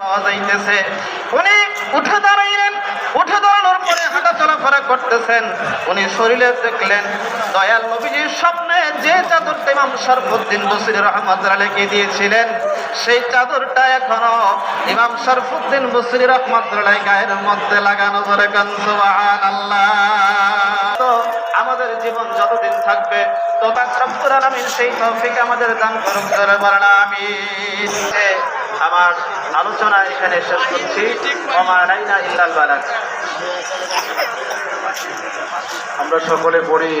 পাওয়া যাইতেছে। উনি উঠে দাঁড়াইলেন, উঠে দাঁড়ানোর পরে হাঁটা চলাফেরা করতেছেন। উনি শরীরে দেখলেন, দয়াল নবীজির স্বপ্নে যে চাদরটা ইমাম শরফুদ্দিন বসির রহমত আলীকে দিয়েছিলেন, সেই চাদরটা এখনও ইমাম শরফুদ্দিন বসির রহমত আলী গায়ের মধ্যে লাগানো ধরে আল্লাহ তো আমাদের জীবন যতদিন থাকবে তো তার রব্বুল আলামিন সেই তৌফিক আমাদের দান করুক ধরে বলেন, আমিন। আমার আলোচনা এখানে শেষ করছি। আমার নাইনা ইল্লাল বালাক। আমরা সকলে পড়ি।